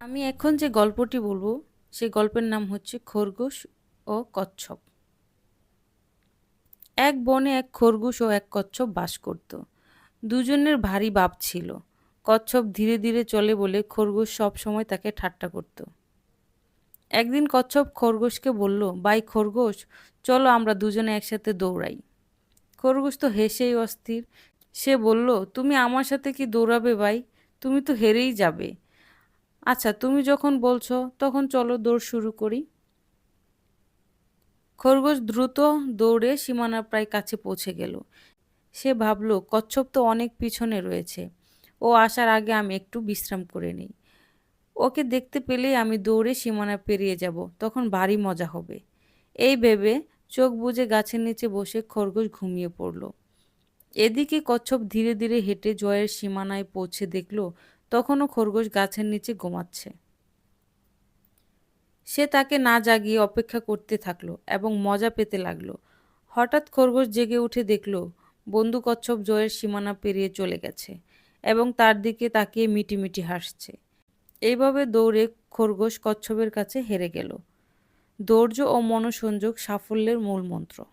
আমি এখন যে গল্পটি বলব সেই গল্পের নাম হচ্ছে খরগোশ ও কচ্ছপ। এক বনে এক খরগোশ ও এক কচ্ছপ বাস করত। দুজনের ভারী বাপ ছিল। কচ্ছপ ধীরে ধীরে চলে বলে খরগোশ সব সময় তাকে ঠাট্টা করত। একদিন কচ্ছপ খরগোশকে বলল বাই খরগোশ, চলো আমরা দুজনে একসাথে দৌড়াই। খরগোশ তো হেসেই অস্থির। সে বলল, তুমি আমার সাথে কি দৌড়াবে ভাই? তুমি তো হেরেই যাবে। আচ্ছা তুমি যখন বলছো, তখন চলো দৌড় শুরু করি। খরগোশ দ্রুত দৌড়ে সীমানার প্রায় কাছে পৌঁছে গেল। সে ভাবল, কচ্ছপ তো অনেক পিছনে রয়েছে। ও আসার আগে আমি একটু বিশ্রাম করে নিই। ওকে দেখতে পেলেই আমি দৌড়ে সীমানা পেরিয়ে যাব, তখন ভারী মজা হবে। এই ভেবে চোখ বুজে গাছের নিচে বসে খরগোশ ঘুমিয়ে পড়ল। এদিকে কচ্ছপ ধীরে ধীরে হেঁটে জয়ের সীমানায় পৌঁছে দেখল তখনও খরগোশ গাছের নিচে ঘুমাচ্ছে। সে তাকে না জাগিয়ে অপেক্ষা করতে থাকল এবং মজা পেতে লাগল। হঠাৎ খরগোশ জেগে উঠে দেখল, বন্ধু কচ্ছপ জয়ের সীমানা পেরিয়ে চলে গেছে এবং তার দিকে তাকিয়ে মিটিমিটি হাসছে। এইভাবে দৌড়ে খরগোশ কচ্ছপের কাছে হেরে গেল। ধৈর্য ও মনোসংযোগ সাফল্যের মূল মন্ত্র।